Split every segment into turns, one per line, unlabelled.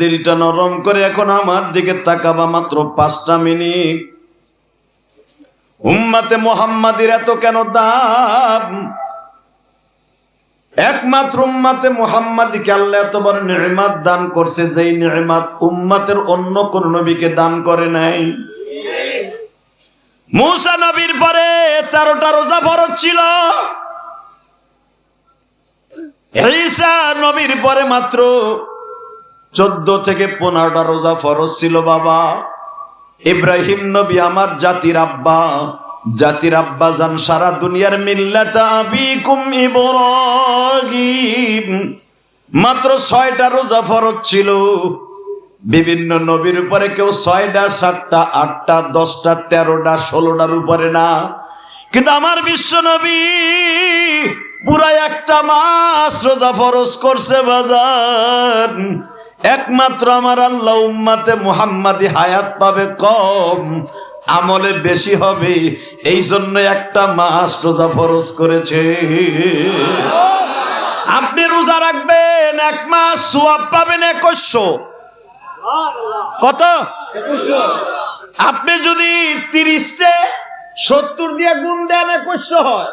দিলটা নরম করে এখন আমার দিকে তাকাবা মাত্র পাঁচটা মিনিট। উম্মাতে মোহাম্মাদির এত কেন দাম? একমাত্র উম্মাতে মোহাম্মাদিকে আল্লাহ এত বড় নির্মাত দান করছে, যেই নির্মাত উম্মাতের অন্য কোন নবীকে দান করে নাই। মুসা নবীর পরে তেরোটা রোজা ফরজ ছিল। ঈসা নবীর পরে মাত্র চোদ্দ থেকে পনেরোটা রোজা ফরজ ছিল বাবা। ইব্রাহিম নবী আমার জাতির আব্বা। জাতির আব্বা জান সারা দুনিয়ার মিল্লাত মাত্র ছয়টা রোজা ফরজ ছিল। বিভিন্ন নবীর উপরে কেউ ছয়টা, সাতটা, আটটা, দশটা, তেরোটা, ষোলোটার উপরে না। কিন্তু আমার বিশ্ব নবী পুরা একটা মাস রোজা ফরজ করছে বাজার একমাত্র আমার আল্লাহ উম্মাতে মুহাম্মাদি হায়াত পাবে কম আমলে বেশি হবে। এই জন্য একটা মাস রোজা ফরজ করেছে। আপনি রোজা রাখবেন এক মাস সোয়াব পাবেন একুশশো। কত? আপনি যদি তিরিশটে সত্তর দিয়ে গুণ দেন একুশশো হয়।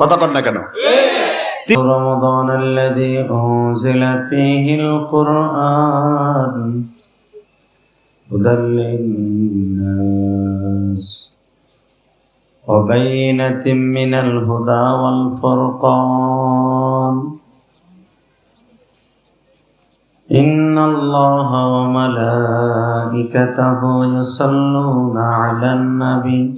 কথা কর না কেন?
رمضان الذي أنزل فيه القرآن هدى للناس وبينة من الهدى والفرقان. إن الله وملائكته يصلون على النبي.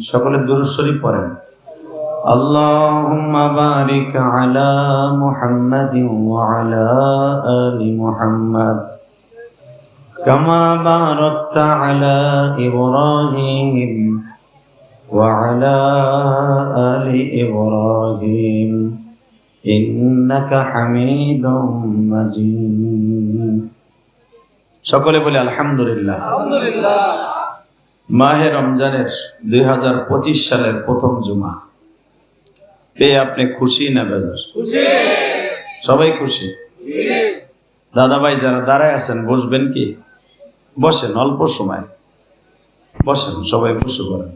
সকলে দুরুশ্বরী পড়েন। আল্লাহুম্মা বারিক আলা মুহাম্মাদিন ওয়া আলা আলি মুহাম্মাদ। কামা বারাকতা আলা ইব্রাহিম ওয়া আলা আলি ইব্রাহিম। ইন্নাকা হামিদুম মাজিদ।
সকলে বলে আলহামদুলিল্লাহ। মাহে রমজানের দুই হাজার পঁচিশ সালের প্রথম জুমা। পেয়ে আপনি খুশি না বেজার? সবাই খুশি? দাদা ভাই যারা দাঁড়ায় আছেন বসবেন কি? বসেন অল্প সময়। বসেন সবাই বসে পড়েন।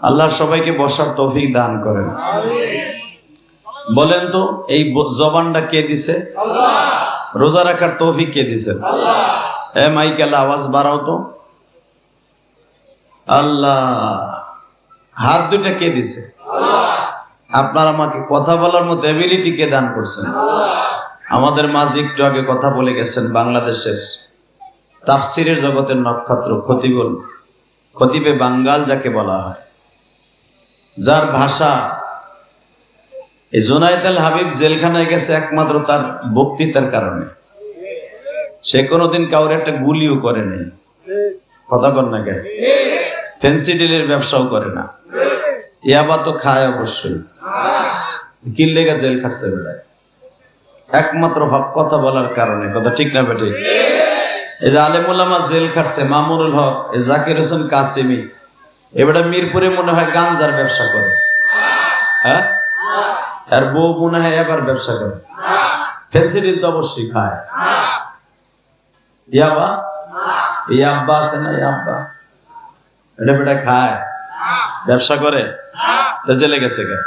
আল্লাহ সবাইকে বসার তৌফিক দান করেন। বলেন তো এই জবানটা কে দিছে? রোজা রাখার তৌফিক কে দিছে এ মাইকেল আওয়াজ বাড়াও তো। আল্লাহ। হাত দুইটা কে দিছে আপনার আমাকে কথা বলার মতো এবিলিটি কে দান করছেন? আমাদের মাঝে একটু আগে কথা বলে গেছেন বাংলাদেশের তাফসিরের জগতের নক্ষত্র খতিবুল। খতিবে বাঙ্গাল যাকে বলা হয়। যার ভাষা এই জোনায়েত আল হাবিব জেলখানায় গেছে একমাত্র তার বক্তৃতার কারণে। সে কোনোদিন কাউর একটা গুলিও করে নেই। কথা কর না কে ফেন্সিডিলের ব্যবসাও করে না। ইয়াবা তো খায় অবশ্যই। কি লেগে জেল খাটছে বেড়ায় একমাত্র হক কথা বলার কারণে। কথা ঠিক না বেটে এই যে আলেমুল্লামা জেল খাটছে, মামুনুল হক জাকির হোসেন কাসিমি। এবারে মিরপুরে মনে হয় গাঞ্জার ব্যবসা করে। হ্যাঁ? আর বউ মনে হয় এবার ব্যবসা করে। ফেন্সিডিল তো অবশ্যই খায়। ইয়াবা ইয়াব্বা আছে না ইয়াব্বা এটা বেটা খায়। ব্যবসা করে? জেলে গেছে কে?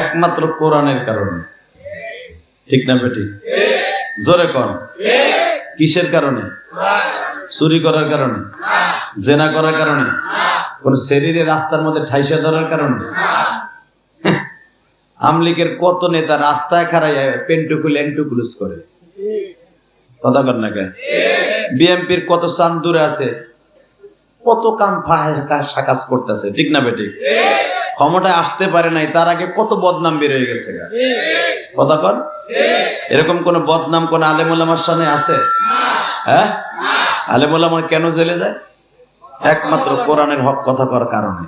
একমাত্র কোরআনের কারণে। ঠিক না বেটি? জোরে কন। কিসের কারণে? চুরি করার কারণে? জেনা করার কারণে? কোন শরীরে রাস্তার মধ্যে ঠাইসা ধরার কারণে? আমলিকের কত নেতা রাস্তায় খারাই পেন্টুকুল, এন্টুকুলুস করে? কথা কর না কে বিএমপির কত চান দূরে আছে? কত কাম ফাঁস কাজ করতেছে, ঠিক না বেটি ক্ষমতায় আসতে পারে নাই, তার আগে কত বদনাম বের হয়ে গেছে। কথা কন? এরকম কোন বদনাম কোন আলেমুল্লামার সামনে আছে? হ্যাঁ? আলেমুল্লামার কেন জেলে যায়? একমাত্র কোরআনের হক কথা করার কারণে।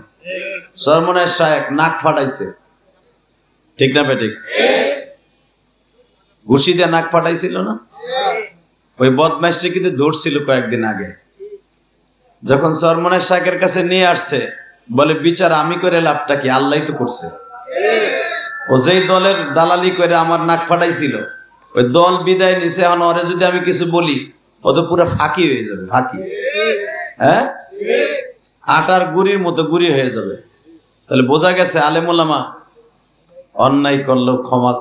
সরমনের শায়েক নাক ফাটাইছে। ঠিক না বেঠিক? ঘুষি দিয়ে নাক ফাটাইছিল না? ওই বদমাইশটি কিন্তু ধরছিল কয়েকদিন আগে। যখন সরমনের শাকের কাছে নিয়ে আসছে, বলে, বিচার আমি করে লাভটা কি? আল্লাহ তো করছে। ও যেই দলের দালালি করে আমার নাক ফাটাইছিল, ওই দল বিদায় নিছে, এখন ওরে যদি আমি কিছু বলি, ও তো পুরো ফাঁকি হয়ে যাবে, ফাঁকি। হ্যাঁ? আটার গুড়ির মতো গুড়ি হয়ে যাবে। তাহলে বোঝা গেছে আলেমুলামা অন্যায় করলেও ক্ষমা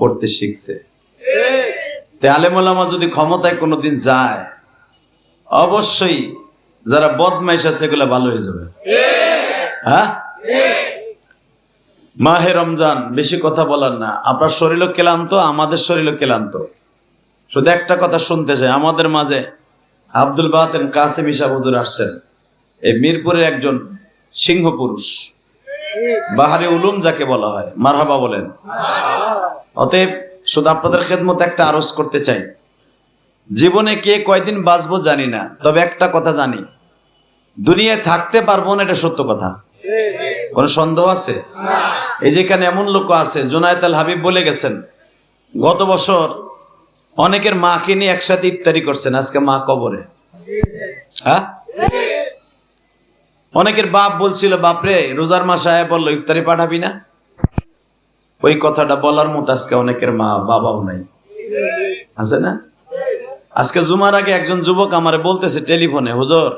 করতে শিখছে। আলেমুলামা যদি ক্ষমতায় কোনোদিন যায়, অবশ্যই যারা বদমাইশ আছে এগুলো ভালো হয়ে যাবে। হ্যাঁ? মাহে রমজান, বেশি কথা বলার না। আপনার শরীরও ক্লান্ত, আমাদের শরীরও ক্লান্ত। শুধু একটা কথা শুনতে চাই, আমাদের মাঝে আব্দুল বাতেন কাসেম ইসা হুজুর আসছেন। এই মিরপুরের একজন সিংহ পুরুষ। বাহারি উলুম যাকে বলা হয়, মারহাবা বলেন। অতএব শুধু আপনাদের খেদমত একটা আরজ করতে চাই। জীবনে কে কয়দিন বাঁচবো জানি না, তবে একটা কথা জানি। দুনিয়ায় থাকতে পারব না, এটা সত্য কথা। কোন সন্দেহ আছে? এই যেখানে এমন লোক আছে জোনায়েত আল হাবিব বলে গেছেন, গত বছর অনেকের মাকে নিয়ে একসাথে ইফতারি করছেন, আজকে মা কবরে। হ্যাঁ? অনেকের বাপ বলছিল, বাপরে, রোজার মা সাহেব বলল, ইফতারি পাঠাবি না? ওই কথাটা বলার মতো আজকে অনেকের মা বাবাও নাই। আছে না? আজকে জুমার আগে একজন যুবক আমারে বলতেছে টেলিফোনে, হুজুর,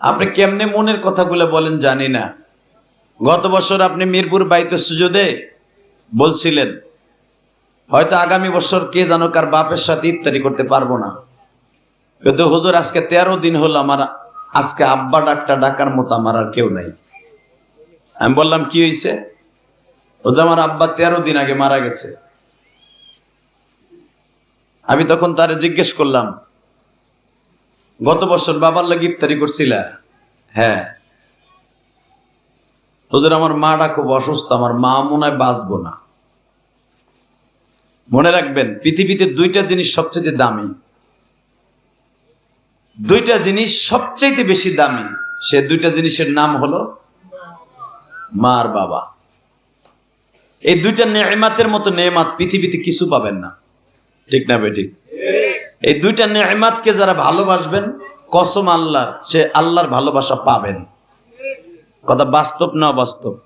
আপনি কেমনে মনের কথাগুলো বলেন জানি না। গত বছর আপনি মিরপুর বাইতে সুযোদে বলছিলেন, হয়তো আগামী বছর কে জানো কার বাপের সাথে ইফতারি করতে পারব না। কিন্তু হুজুর, আজকে তেরো দিন হলো আমার আজকে আব্বা ডাকটা ডাকার মতো আমার আর কেউ নাই। আমি বললাম, কি হয়েছে ওদের আমার আব্বা তেরো দিন আগে মারা গেছে। আমি তখন তারে জিজ্ঞেস করলাম, গত বছর বাবার লাগে ইফতারি করছিলা? হ্যাঁ। হুজুর, আমার মাটা খুব অসুস্থ, আমার মা মনে হয় বাঁচবো না। মনে রাখবেন, পৃথিবীতে দুইটা জিনিস সবচেয়ে দামি দুইটা জিনিস সবচেয়ে বেশি দামি। সে দুইটা জিনিসের নাম হলো মা আর বাবা। এই দুইটা নেমাতের মতো নেমাত পৃথিবীতে কিছু পাবেন না। ঠিক না বেঠিক? এই দুইটা নেমাতকে যারা ভালোবাসবেন, কসম আল্লাহ সে আল্লাহর ভালোবাসা পাবেন। কথা বাস্তব না বাস্তব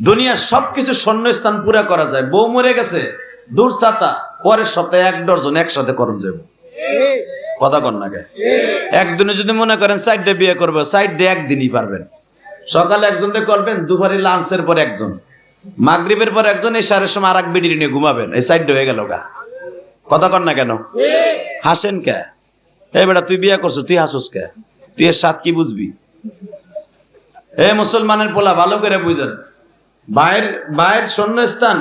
দুনিয়ার সবকিছু স্বর্ণ শূন্যস্থান পুরা করা যায়। বউ মরে গেছে, দূর ছাতা, পরের সপ্তাহে এক ডজন একসাথে করুন যাব কথা কন না একদিনে যদি মনে করেন সাইডে বিয়ে করবে সাইডে একদিনই পারবেন। সকালে একজনকে করবেন, দুপুরে লাঞ্চের পর একজন। মাগরিবের পর একজন এই সারের সময় আর এক বিড়ি নিয়ে ঘুমাবেন। এই সাইডে হয়ে গেল গা। কথা কন না কেন? হাসেন কে? এই বেটা, তুই বিয়ে করছ, তুই হাসুস কে? তুই এর সাথ কি বুঝবি? এ মুসলমানের পোলা, ভালো করে বুঝেন। বায়ের বায়ের শূন্যস্থান,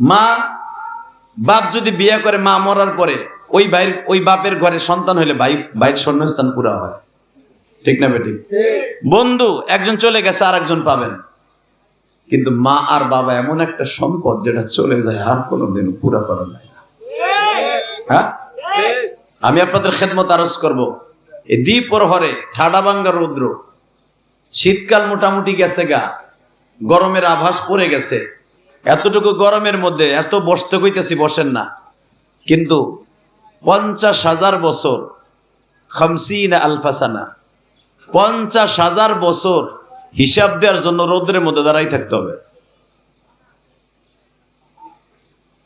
মা, বাপ যদি বিয়ে করে মা মরার পরে ওই ভাইয়ের ওই বাপের ঘরে সন্তান হলে ভাই, ভাইয়ের শূন্যস্থান পুরা হয়। ঠিক না বেটি? বন্ধু, একজন চলে গেছে আর একজন পাবেন। কিন্তু মা আর বাবা এমন একটা সম্পদ যেটা চলে যায়, আর কোনোদিন পুরা করা যায় না। হ্যাঁ? আমি আপনাদের খেদমত আরজ করব। এই দ্বীপ প্রহরে ঠাডা ভাঙ্গা রৌদ্র, শীতকাল মোটামুটি গেছে গা, গরমের আভাস পড়ে গেছে। এতটুকু গরমের মধ্যে এত বসতে কইতেছি, বসেন না। কিন্তু পঞ্চাশ হাজার বছর। খামসিন আলফাসানা। পঞ্চাশ হাজার বছর হিসাব দেওয়ার জন্য রৌদ্রের মধ্যে দাঁড়াই থাকতে হবে।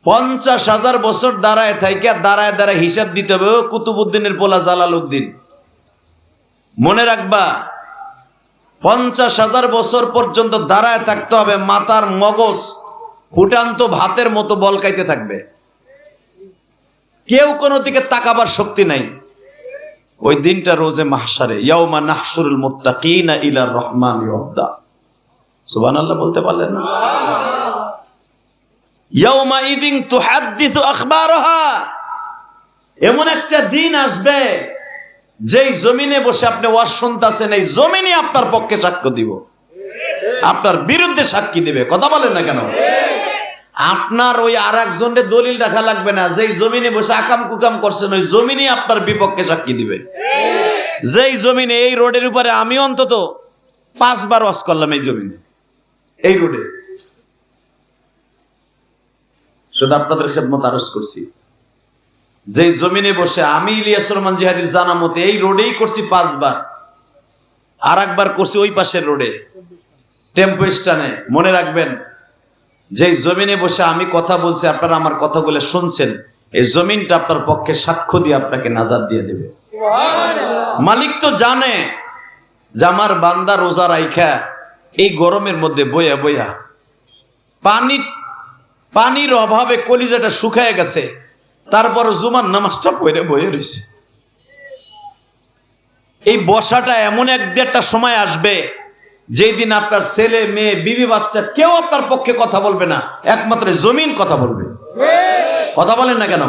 পঞ্চাশ হাজার বছর দাঁড়ায় থাকে দাঁড়ায় দাঁড়ায় হিসাব দিতে হবে, ও কুতুবুদ্দিনের পোলা জালাল উদ্দিন মনে রাখবা, পঞ্চাশ হাজার বছর পর্যন্ত দাঁড়ায় থাকতে হবে, মাতার মগজ ফুটান্ত ভাতের মতো বলকাইতে থাকবে। কেউ কোনো দিকে তাকাবার শক্তি নাই। ওই দিনটা রোজে মাহসারে ইয়াউমা নাহসুরুল মুত্তাকিনা ইলার রহমান ইয়দ্দা সুবহানাল্লাহ বলতে পারলেন না? ইয়াউমা ইদিন তুহাদ্দিসু আখবারহা। এমন একটা দিন আসবে, যেই জমিনে বসে আপনি ওয়াজ শুনতেছেন, এই জমিনে আপনার পক্ষে সাক্ষ্য দিব। আপনার বিরুদ্ধে সাক্ষী দিবে। কথা বলেন না কেন? আপনার ওই আর একজনের দলিল রাখা লাগবে না। যেই জমিনে বসে আকাম কুকাম করছেন, ওই জমিনে আপনার বিপক্ষে সাক্ষী দিবে। যেই জমিনে, এই রোডের উপরে আমি অন্তত পাঁচবার ওয়াশ করলাম এই জমিনে। এই রোডে। শুধু আপনাদের খেদমত আরজ করছি। যে জমিনে বসে আমি ইলিয়াস রহমান জিহাদির জানা মতে এই রোডেই করছি পাঁচবার। আর একবার করছি ওই পাশের রোডে। টেম্পো স্টানে মনে রাখবেন যে জমিনে বসে আমি কথা বলছি আপনারা আমার কথাগুলো শুনছেন এই জমিনটা আপনার পক্ষে সাক্ষ্য দিয়ে আপনাকে নাজাদ দিয়ে দেবে। মালিক তো জানে যে আমার বান্দা রোজা রাইখা এই গরমের মধ্যে বইয়া বইয়া পানি পানির অভাবে কলিজাটা শুকায় গেছে তারপর জুমার নামাজটা পড়ে বয়ে রয়েছে এই বসাটা এমন এক দেড়টা সময় আসবে যেই দিন আপনার ছেলে, মেয়ে, বিবি, বাচ্চা কেউ আপনার পক্ষে কথা বলবে না, একমাত্র জমিন কথা বলবে। কথা বলেন না কেন?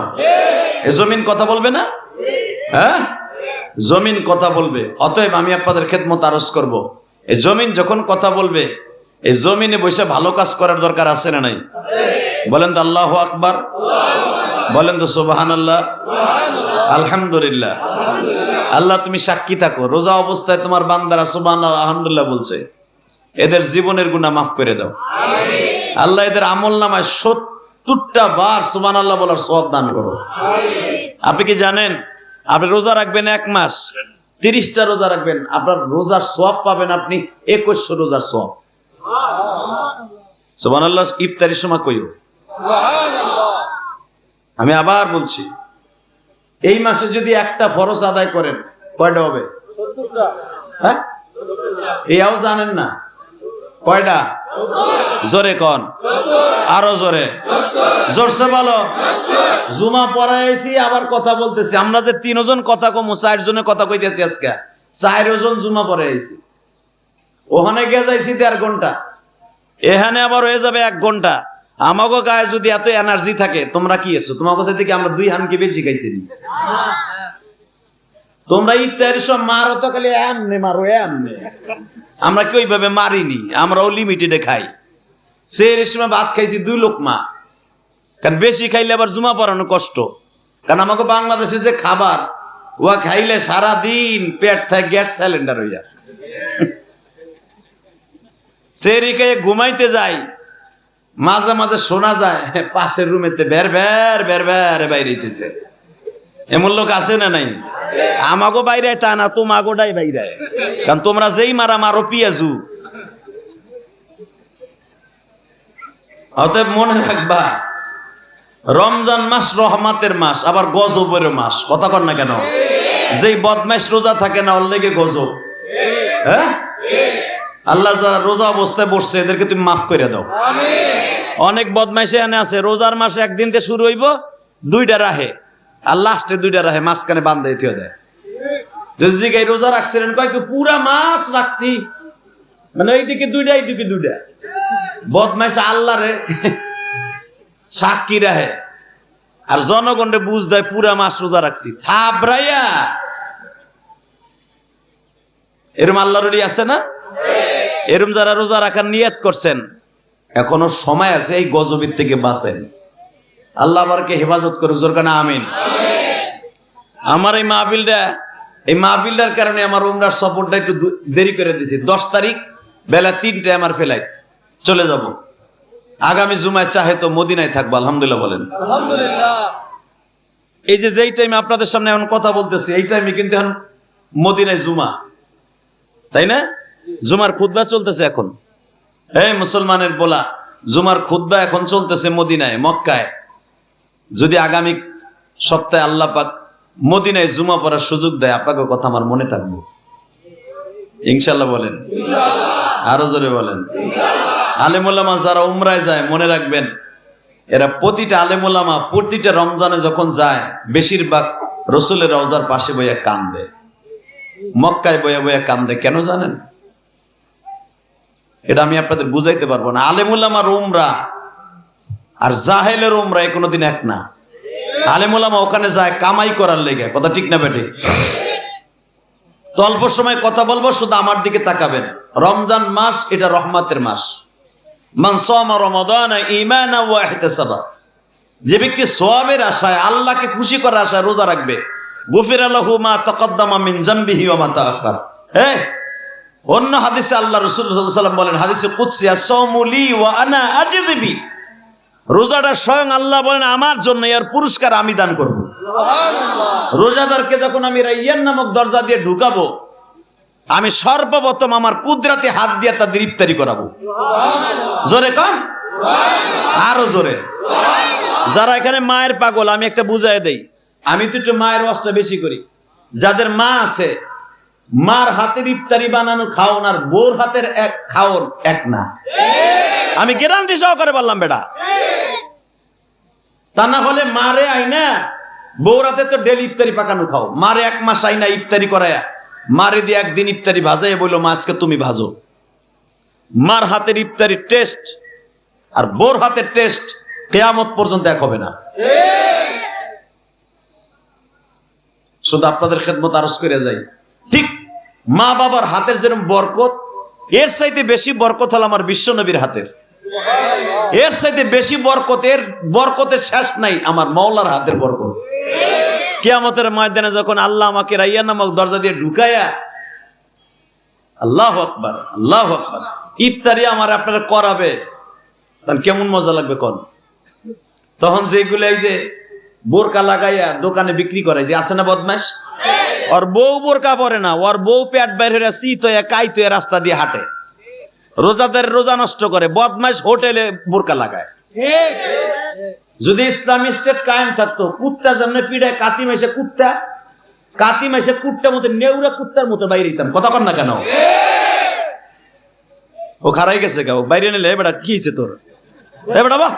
জমিন কথা বলবে না? হ্যাঁ? জমিন কথা বলবে। অতএব আমি আপনাদের খেদমত আরজ করব। এই জমিন যখন কথা বলবে এই জমিনে বসে ভালো কাজ করার দরকার আছে না নাই? বলেন তো আল্লাহ আকবার। বলেন তো সুবাহান আল্লাহ আলহামদুলিল্লাহ। আল্লাহ। তুমি সাক্ষী থাকো। রোজা অবস্থায় তোমার বান্দারা সুবাহ আলহামদুলিল্লাহ বলছে এদের জীবনের গুণা মাফ করে দাও। আল্লাহ এদের আমল নামায় সত্তরটা বার সুবান আল্লাহ বলার সব দান করো। আপনি কি জানেন? আপনি রোজা রাখবেন এক মাস তিরিশটা রোজা রাখবেন। আপনার রোজার সব পাবেন আপনি একুশশো রোজার সব সুবান আল্লাহ ইফতারির সময় কইও। আমি আবার বলছি এই মাসে যদি একটা ফরজ আদায় করেন, কয়টা হবে? হ্যাঁ? এও জানেন না। কয়টা? জোরে কন। আরও জোরে। জোরসে বলো। জুমা পড়াইছি, আবার কথা বলতেছি। আমরা যে তিনজন কথা কমু চার জনে কথা কইতেছি আজকে। চার জন জুমা পড়াইছি। ওখানে গিয়ে যাইছি দেড় ঘণ্টা। এখানে আবার হয়ে যাবে এক ঘণ্টা। আমাকে গায়ে যদি এত এনার্জি থাকে, তোমরা কি এসো তোমার কাছে থেকে আমরা দুই হানকে বেশি খাইছি। তোমরা ইত্যাদি সব মারো তো খালি এমনে মারো, এমনে। আমরা কি ওইভাবে মারিনি? আমরাও লিমিটেডে খাই। সে সময় ভাত খাইছি দুই লোক মা কারণ বেশি খাইলে আবার জুমা পড়ানো কষ্ট। কারণ আমাকে বাংলাদেশে যে খাবার ওয়া খাইলে সারা দিন পেট থাকে গ্যাস সিলিন্ডার হইয়া। সে রেখে ঘুমাইতে যাই মাঝে মাঝে শোনা যায় পাশের রুমেতে বের বের বের বের বাইরেতেছে। এমন লোক আছে না নাই? আমাগো বাইরে তা না, তোমাগোটাই বাইরে। কারণ তোমরা যেই মারা মারো পিয়াজু। অতএব মনে রাখবা, রমজান মাস রহমাতের মাস, আবার গজবের মাস। কথা কর না কেন? যেই বদমাইশ রোজা থাকে না, ওর লেগে গজব। হ্যাঁ? আল্লাহ যারা রোজা অবস্থায় বসছে এদেরকে তুমি মাফ করে দাও। অনেক বদমাইশে এনে আছে রোজার মাসে একদিন থেকে শুরু হইব দুইটা রাহে। আর লাস্টে দুইটা রাহে মাঝখানে বান্ধে থিয়ে দেয়। যদি জিগাই রোজা রাখছিলেন কয় কি পুরা মাস রাখছি? মানে এইদিকে দুইটা এইদিকে দুইটা। বদমাইশ আল্লাহ রে সাক্ষী রাহে। আর জনগণরে বুঝ দেয় পুরা মাস রোজা রাখছি। থাবরাইয়া এরম আল্লাহর ওলি আছে না? এরম যারা রোজা রাখার নিয়ত করছেন এখনও সময় আছে এই গজবের থেকে বাঁচেন। আল্লাহ আবারকে হেফাজত করে জোর কানা আমিন। আমার এই মাহবিলটা এই মাহবিলটার কারণে আমার উমরার সফরটা একটু দেরি করে দিয়েছি। দশ তারিখ বেলা তিনটায় আমার ফেলাইট চলে যাব। আগামী জুমায় চাহে তো মদিনায় থাকব আলহামদুলিল্লাহ বলেন। এই যে যেই টাইমে আপনাদের সামনে এখন কথা বলতেছি এই টাইমে কিন্তু এখন মদিনায় জুমা। তাই না? জুমার খুতবা চলতেছে এখন। এই মুসলমানের বলা, জুমার খুতবা এখন চলতেছে মদিনায়, মক্কায়। যদি আগামী সপ্তাহে আল্লাহ পাক মদিনায় জুমা পড়ার সুযোগ দেয়, আপনাকে কথা আমার মনে থাকব। ইনশাল্লাহ বলেন। আরও জোরে বলেন। আলেমুল্লামা যারা উমরায় যায়, মনে রাখবেন, এরা প্রতিটা আলেমুল্লামা প্রতিটা রমজানে যখন যায়, বেশিরভাগ রসুলের রওজার পাশে বইয়া কান্দে। মক্কায় বইয়া বইয়া কান্দে, কেন জানেন? এটা আমি আপনাদের বুঝাইতে পারব না। আলেমুল্লামার উমরা আর জাহেলের উমরা কোনোদিন এক না। আলেমুল্লামা ওখানে যায় কামাই করার লেগে। কথা ঠিক না বেটে তো অল্প সময় কথা বলব, শুধু আমার দিকে তাকাবেন। রমজান মাস, এটা রহমাতের মাস। যে ব্যক্তি সোয়াবের আশায়, আল্লাহকে খুশি করার আশায় রোজা রাখবে গুফির আলাহু মা তাকাদ্দামা মিন জামবিহি ওয়া মা তাআখার হ্যাঁ? অন্য হাদিসে আল্লাহ রাসূল বলেন হাদিসে আনা আজজিবি। রোজাটা স্বয়ং আল্লাহ বলেন আমার জন্য এর পুরস্কার আমি দান করব। রোজাদারকে যখন আমি রাইয়ান নামক দরজা দিয়ে ঢুকাবো আমি সর্বপ্রথম আমার কুদরাতে হাত দিয়ে তাদের ইফতারি করাবো। জোরে কন আরও জোরে। যারা এখানে মায়ের পাগল আমি একটা বুঝাই দেই আমি তো একটু মায়ের ওয়াজটা বেশি করি। যাদের মা আছে মার হাতের ইফতারি বানানো খাওন আর বোর হাতের এক খাওন এক না। আমি গ্যারান্টি সহকারে বললাম, বেটা। তা না হলে মারে আইনা বৌরাতে তো ডেলি ইফতারি পাকানো খাও। মারে এক মাস আইনা ইফতারি করায়া, মারে দিয়ে একদিন ইফতারি ভাজাই বলল মাছকে তুমি ভাজো। মার হাতের ইফতারি টেস্ট আর বোর হাতের টেস্ট কেয়ামত পর্যন্ত এক হবে না। শুধু আপনাদের খেদমত আরজ করে যাই। ঠিক মা বাবার হাতের যেরকম বরকত, এর চাইতে বেশি বরকত হল আমার বিশ্ব নবীর হাতের। এর চাইতে বেশি বরকত, এর বরকতের শেষ নাই আমার মৌলার হাতের বরকত। কিয়ামতের ময়দানে যখন আল্লাহ আমাকে রাইয়া নামক দরজা দিয়ে ঢুকায়া আল্লাহ আকবার আল্লাহ আকবার, ইফতারি আমার আপনারা করাবে তখন কেমন মজা লাগবে কোন? তখন যেগুলো এই যে বোরকা লাগাইয়া দোকানে বিক্রি করে, যে আছে না বদমাস ওর বউ বোরকা পরে না, ওর বউ পেট বাইরে শীত হয়ে কাইত হয়ে রাস্তা দিয়ে হাঁটে। রোজাদের রোজা নষ্ট করে বদমাস হোটেলে বোরকা লাগায়। যদি ইসলামী স্টেট কায়েম থাকতো, কুত্তা যেমন পিড়ায় কাতি মাসে কুত্তা, কাতি মাসে কুত্তা মতো, নেউরা কুত্তার মতো বাইরে দিতাম কথা কর না কেন? ও খারাই গেছে ও বাইরে নিলে বেটা, কি হয়েছে তোর? বেটা, বাহ!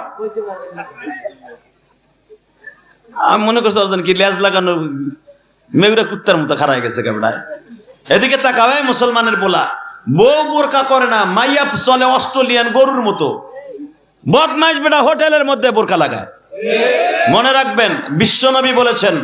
আমি মনে করছি অর্জন কি লেজ লাগানো মেঘরা কুত্তার মতো খারাই গেছে কেবড়া এদিকে তাকাবে মুসলমানের বলা বউ বোরকা করে না মাইয়া চলে অস্ট্রেলিয়ান গরুর মতো। বদমাইশ বেটা হোটেলের মধ্যে বোরকা লাগায়। মনে রাখবেন, বিশ্বনবী বলেছেন,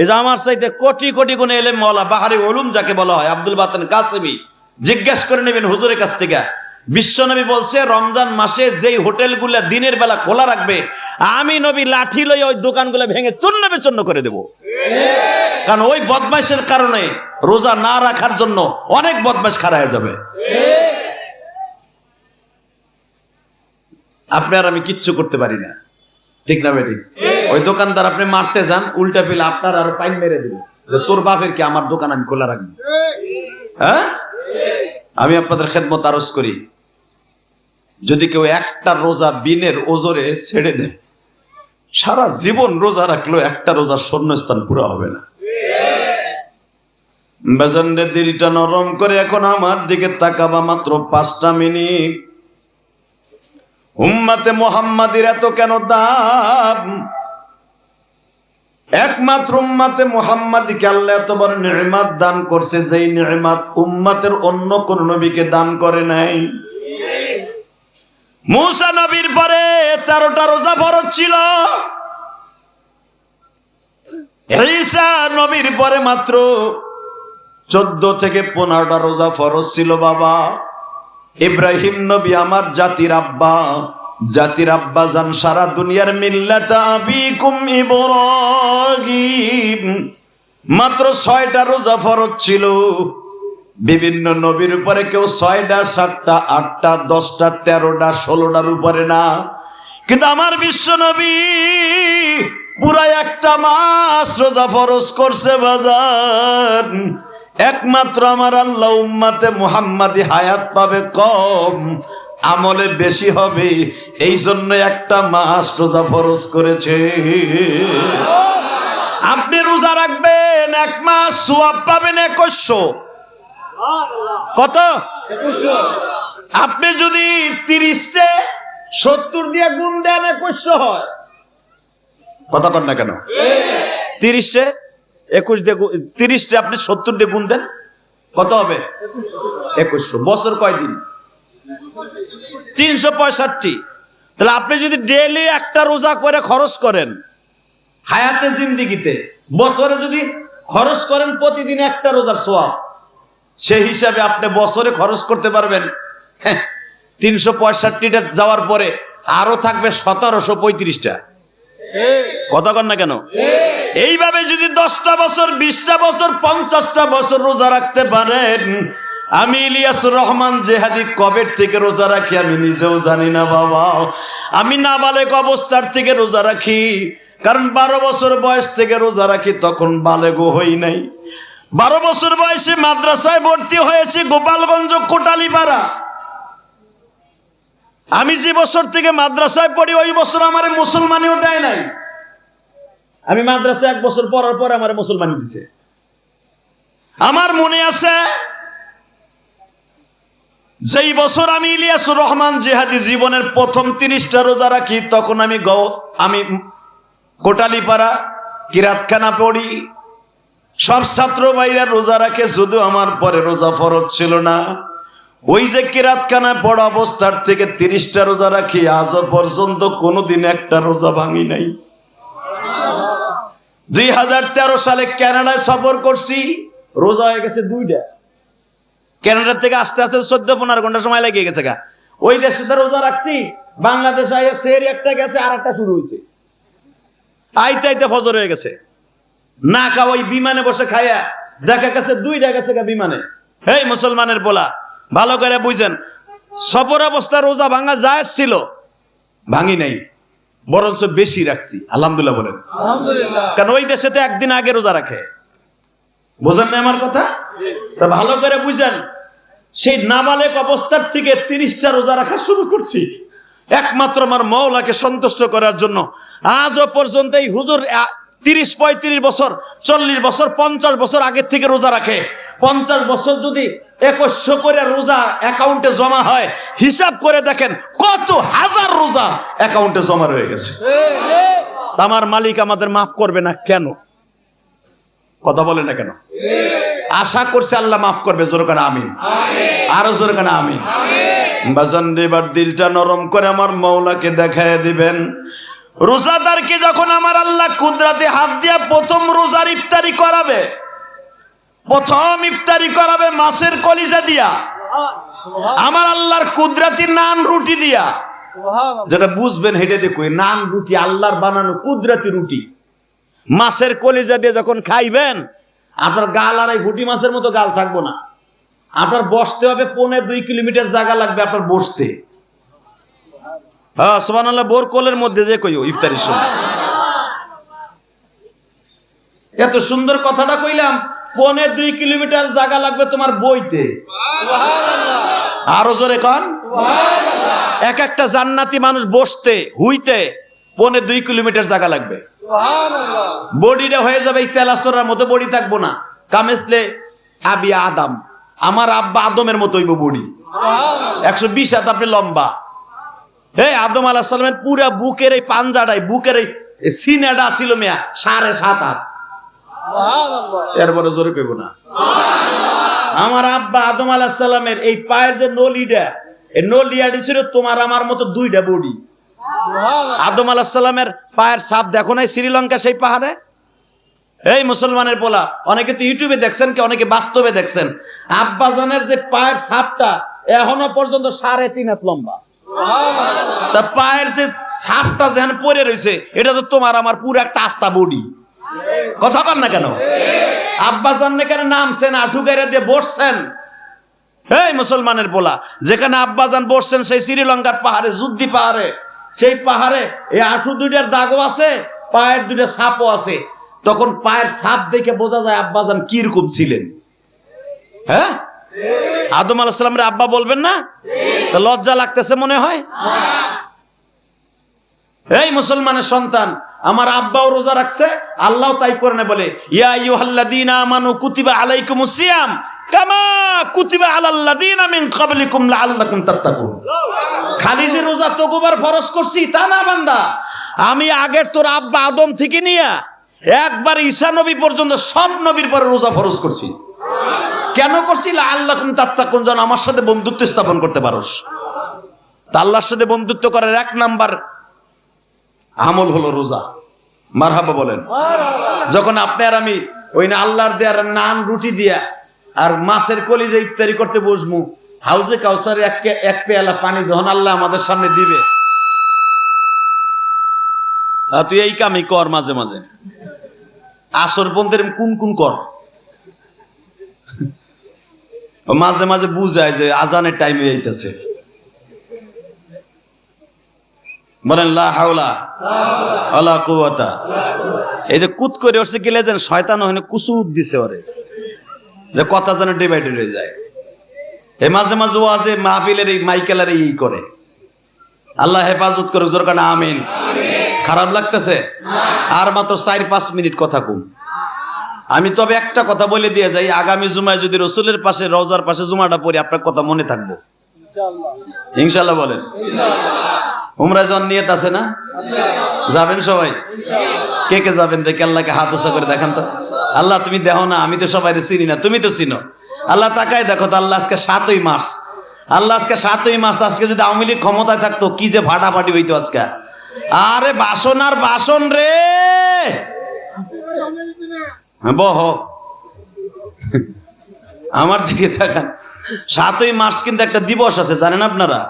এই যে আমার চাইতে কোটি কোটি গুণে এলেম মওলা বাহারি ওলুম যাকে বলা হয়, আব্দুল বাতেন কাসেমি, জিজ্ঞেস করে নেবেন হুজুরের কাছ থেকে বিশ্বনবী বলছে, রমজান মাসে যেই হোটেলগুলা দিনের বেলা খোলা রাখবে, আমি নবী লাঠি লই ওই দোকানগুলো ভেঙে চূর্ণ বিচন্ন করে দেব। কারণ ওই বদমাইশের কারণে রোজা না রাখার জন্য অনেক বদমাইশ খাড়া হয়ে যাবে। আপনি আর আমি কিচ্ছু করতে পারি না। ঠিক না বেটি? ওই দোকানদার আপনি মারতে যান, উল্টা পেলে আপনার আর পাইন মেরে দিবে। তোর বাপের কি আমার দোকান আমি খোলা রাখব? হ্যাঁ? আমি আপনাদের খেদমত আরজ করি। যদি কেউ একটা রোজা বিনের ওজরে ছেড়ে দেয়, সারা জীবন রোজা রাখলেও একটা রোজার শূন্যস্থান পুরো হবে না। দিলটা নরম করে এখন আমার দিকে তাকাবা মাত্র পাঁচটা মিনিট। উম্মাতে মোহাম্মাদের এত কেন দাম? একমাত্র উম্মাতে মোহাম্মদকে আল্লাহ এত বড় নির্মাত দান করছে, যেই নির্মাত উম্মাতের অন্য কোন নবীকে দান করে নাই। মুসা নবীর পরে তেরোটা রোজা ফরজ ছিল। ঈসা নবীর পরে মাত্র চোদ্দ থেকে পনেরোটা রোজা ফরজ ছিল বাবা। ইব্রাহিম নবী আমার জাতির আব্বা। জাতির আব্বা জান সারা দুনিয়ার মিল্লাতা মাত্র ছয়টা রোজা ফরজ ছিল। বিভিন্ন নবীর উপরে কেউ ছয়টা, সাতটা, আটটা, দশটা, তেরোটা, ষোলোটার উপরে না। কিন্তু আমার বিশ্ব নবী পুরা একটা মাস রোজা ফরজ করছে বাজার একমাত্র আমার আল্লাহ উম্মাতে মুহাম্মাদি হায়াত পাবে কম, আমলে বেশি হবে। এই জন্য একটা মাস রোজা ফরজ করেছে। আপনি রোজা রাখবেন, এক মাস সোয়াব পাবেন একশো কত? আপনি যদি তিরিশটে সত্তর দিয়ে গুণ দেন একশো হয়। কথা কর না কেন? তিরিশটে, একুশ দিয়ে তিরিশটে আপনি সত্তর দিয়ে গুণ দেন, কত হবে? একুশশো। বছর কয়দিন? তিনশো পঁয়ষট্টি। তাহলে আপনি যদি ডেলি একটা রোজা করে খরচ করেন, হায়াতে জিন্দিগিতে, বছরে যদি খরচ করেন প্রতিদিন একটা রোজার সোয়াব সেই হিসাবে আপনি বছরে খরচ করতে পারবেন। হ্যাঁ, তিনশো পঁয়ষট্টিটা যাওয়ার পরে আরও থাকবে সতেরোশো পঁয়ত্রিশটা। কথা কন না কেন? এইভাবে যদি দশটা বছর বিশটা বছর পঞ্চাশটা বছর রোজা রাখতে পারেন আমি ইলিয়াস রহমান জেহাদি কবের থেকে রোজা রাখি আমি নিজেও জানি না বাবা। আমি নাবালেক অবস্থার থেকে রোজা রাখি কারণ বারো বছর বয়স থেকে রোজা রাখি তখন বালেগো হই নাই। বারো বছর বয়সে মাদ্রাসায় ভর্তি হয়েছে গোপালগঞ্জ কোটালীপাড়া। আমি যে বছর থেকে মাদ্রাসায় পড়ি, ওই বছর আমার মুসলমানিও দেয় নাই। আমি মাদ্রাসায় এক বছর পড়ার পর আমার মুসলমানি দিছে। আমার মনে আছে, যেই বছর আমি ইলিয়াসুর রহমান জেহাদি জীবনের প্রথম তিরিশটা রোজা রাখি, তখন আমি গ আমি কোটালীপাড়া, কিরাতখানা পড়ি সব ছাত্র ভাইরা রোজা রাখে শুধু আমার পরে রোজা ফরজ ছিল না। ওই যে কিরাতখানা পড়া অবস্থার থেকে তিরিশটা রোজা রাখি, আজও পর্যন্ত কোনোদিন একটা রোজা ভাঙি নাই। দুই হাজার তেরো সালে কানাডায় সফর করছি, রোজা হয়ে গেছে দুইটা। কানাডা থেকে আস্তে আস্তে চোদ্দ পনেরো ঘণ্টা সময় লেগে গেছে গা। ওই দেশে তো রোজা রাখছি, বাংলাদেশ আইয়া সের একটা গেছে আর একটা শুরু হয়েছে। আইতে আইতে ফজর হয়ে গেছে। না খাওয়া ওই বিমানে বসে খাইয়া দেখা গেছে দুইটা গেছে বিমানে। এই মুসলমানের বলা ভালো করে বুঝেন সফর অবস্থা রোজা ভাঙা যায় ছিল ভাঙি নাই বরঞ্চ বেশি রাখছি আলহামদুলিল্লাহ বলেন। কারণ ওই দেশে তো একদিন আগে রোজা রাখে। বোঝেন না আমার কথা? তা ভালো করে বুঝেন সেই নাবালেক অবস্থার থেকে তিরিশটা রোজা রাখা শুরু করছি। একমাত্র আমার মৌলাকে সন্তুষ্ট করার জন্য। আজও পর্যন্ত এই হুজুর তিরিশ পঁয়ত্রিশ বছর, চল্লিশ বছর, পঞ্চাশ বছর আগের থেকে রোজা রাখে। পঞ্চাশ বছর যদি একশো করে রোজা অ্যাকাউন্টে জমা হয়, হিসাব করে দেখেন কত হাজার রোজা অ্যাকাউন্টে জমা রয়ে গেছে। আমার মালিক আমাদের মাফ করবে না কেন? কথা বলে না কেন? আশা করছে আল্লাহ মাফ করবে, জোর কেন আমিন। আরও জোর কেন আমিন। বাজান দিলটা নরম করে আমার মৌলাকে দেখায় দিবেন। রোজাদারকে যখন আমার আল্লাহ কুদরাতে হাত দিয়া প্রথম রোজার ইফতারি করাবে, প্রথম ইফতারি করাবে মাছের কলিজা দিয়া, আমার আল্লাহর কুদরাতি নান রুটি দিয়া। যেটা বুঝবেন হেঁটে দেখুন নান রুটি আল্লাহর বানানো কুদরাতি রুটি। মাছের কলিজা দিয়ে যখন খাইবেন, আপনার গাল আর এই ভুটি মাছের মতো গাল থাকব না। আপনার বসতে হবে পৌনে দুই কিলোমিটার জায়গা লাগবে আপনার বসতে। হ্যাঁ সোমান আল্লাহ বোর কোলের মধ্যে যে কইও ইফতারির সময়। এত সুন্দর কথাটা কইলাম, পৌনে দুই কিলোমিটার জায়গা লাগবে তোমার বইতে। আরও জোরে কন। এক একটা জান্নাতি মানুষ বসতে, হুইতে পৌনে দুই কিলোমিটার জায়গা লাগবে। বডিটা হয়ে যাবে এই তেলাসরার মতো, বডি থাকব না। কামেসলে আবি আদাম। আমার আব্বা আদমের মতো হইব বডি। একশো বিশ হাত আপনি লম্বা। এই আদম আলাহ সালামের পুরা বুকের এই পাঞ্জাটাই বুকের এই সিনেটা ছিল মেয়া সাড়ে সাত হাত। এরপরে জোরে পেব না। আমার আব্বা আদম আলাহ সালামের এই পায়ের যে নলিটা এই নলিয়াটি ছিল তোমার আমার মতো দুইটা বডি। আদম আলাহ পায়ের ছাপ দেখো নাই শ্রীলঙ্কা সেই পাহাড়ে? এই মুসলমানের বলা অনেকে তো ইউটিউবে দেখছেন কি অনেকে বাস্তবে দেখছেন। আব্বাজানের যে পায়ের ছাপটা এখনও পর্যন্ত সাড়ে তিন হাত লম্বা। তা পায়ের যে ছাপটা যেখানে পরে রয়েছে, এটা তো তোমার আমার পুরো একটা আস্তা বডি। কথা কন না কেন? আব্বাজান কেন নামছেন দিয়ে বসছেন। এই মুসলমানের বলা যেখানে আব্বাজান বসছেন, সেই শ্রীলঙ্কার পাহাড়ে, যুদ্ধি পাহাড়ে। সেই পাহাড়ে এই আঠু দুইটার দাগও আছে, পায়ের দুইটা সাপও আছে। তখন পায়ের সাপ দেখে বোঝা যায় আব্বাজান কীরকম ছিলেন। হ্যাঁ? আদম আলাহিসামের আব্বা বলবেন না? তো লজ্জা লাগতেছে মনে হয়? এই মুসলমানের সন্তান, আমার আব্বাও রোজা রাখছে, আল্লাহ তাই করে বলে, ইয়া কুতিবা আলাইকুমুস সিয়াম, কামা কুতিবা খালি যে রোজা করছি বান্দা? আমি আগের তোর আব্বা আদম থেকে নিয়ে, একবার ঈসা নবী পর্যন্ত সব নবীর পরে রোজা ফরজ করছি। কেন করছি? আল্লাহ তাত্তাকুন যেন আমার সাথে বন্ধুত্ব স্থাপন করতে পারোস। তা আল্লাহর সাথে বন্ধুত্ব করার এক নাম্বার আমল হলো রোজা। মারহাবা বলেন। যখন আপনি আর আমি ওই না আল্লাহর দেয়ার নান রুটি দিয়া আর মাছের কলি যে ইফতারি করতে বসবো, হাউজে কাউসারে এক এক পেয়ালা পানি যখন আল্লাহ আমাদের সামনে দিবে। তুই এই কামই কর মাঝে মাঝে। আসর পন্থের কোন কোন কর। মাঝে মাঝে বুঝায় যে আজানের টাইমে যাইতেছে বলেন হাওলা আলা কুওয়াতা। এই যে কুত করে উঠছে গেলে যেন শয়তান ওখানে কুসুদ দিছে ওরে। যে কথা যেন ডিভাইডেড হয়ে যায়। এ মাঝে মাঝে ও আছে মাহফিলের এই মাইকেলের এই করে। আল্লাহ হেফাজত করে জোর কানা আমিন। খারাপ লাগতেছে? আর মাত্র চার পাঁচ মিনিট কথা কম। আমি তবে একটা কথা বলে দিয়ে যাই আগামী জুমায় যদি রসুলের পাশে রওজার পাশে জুমাটা পড়ি আপনার কথা মনে থাকব? ইনশাল্লাহ বলেন। উমরা জন নিয়ত আছে না? যাবেন সবাই? কে কে যাবেন দেখে আল্লাহকে হাত উঁচা করে দেখান তো। আল্লাহ তুমি দেখো না আমি তো সবাই চিনি না তুমি তো চিনো। আল্লাহ তাকাই দেখো তো আল্লাহ আজকে সাতই মার্চ। আল্লাহ আজকে সাতই মার্চ আজকে যদি আওয়ামী লীগ ক্ষমতায় থাকতো কি যে ফাটাফাটি হইতো আজকে। আরে বাসন আর বাসন রে! হ্যাঁ, বহ। আমার দিকে তাকান। সাতই মার্চ কিন্তু একটা দিবস আছে জানেন আপনারা?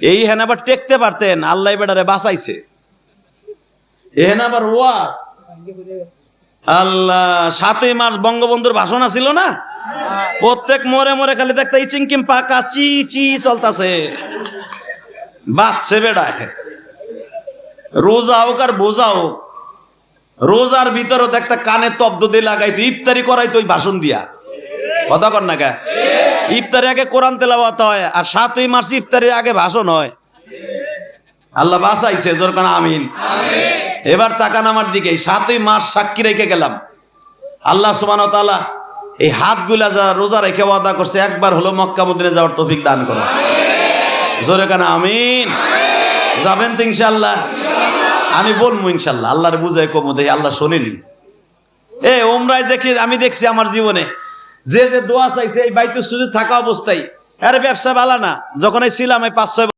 এই হেন আবার টেকতে পারতেন আল্লাহ বেটারে বাঁচাইছে। এহেন আবার ওয়াজ। আল্লাহ সাতই মার্চ বঙ্গবন্ধুর ভাষণ ছিল না? প্রত্যেক মোড়ে মোড়ে খালি দেখতে ইচিং কিম পাকা চি চি চলতাছে। বাচ্চে বেড়ায় রোজা হোক আর বোঝা হোক রোজার ভিতরও দেখতে কানে তব্দ দিয়ে লাগাইতো ইফতারি করাইতো ওই ভাষণ দিয়া। কথা কর না কে? ইফতারি আগে কোরআন তেলাওয়াত হয় আর সাতই মার্চ ইফতারির আগে ভাষণ হয়। আল্লাহ বাসাইছে জোর কানা আমিন। এবার তাকান আমার দিকে সাতই মাস সাক্ষী রেখে গেলাম। আল্লাহ সুবান তালা এই হাতগুলা যারা রোজা রেখে ওয়াদা করছে একবার হলো মক্কা মদিনে যাওয়ার তৌফিক দান করো জোরে কানা আমিন? যাবেন তো ইনশাল্লাহ আমি বলব ইনশাল্লাহ, আল্লাহর বুঝায় কমো দেখি আল্লাহ শোনেনি এ ওমরাই দেখি, আমি দেখছি আমার জীবনে, যে যে দোয়া চাইছে, এই বাইতে সুযোগ থাকা অবস্থায়, আরে ব্যবসা বালা না, যখন এই ছিলাম, এই পাঁচ ছয়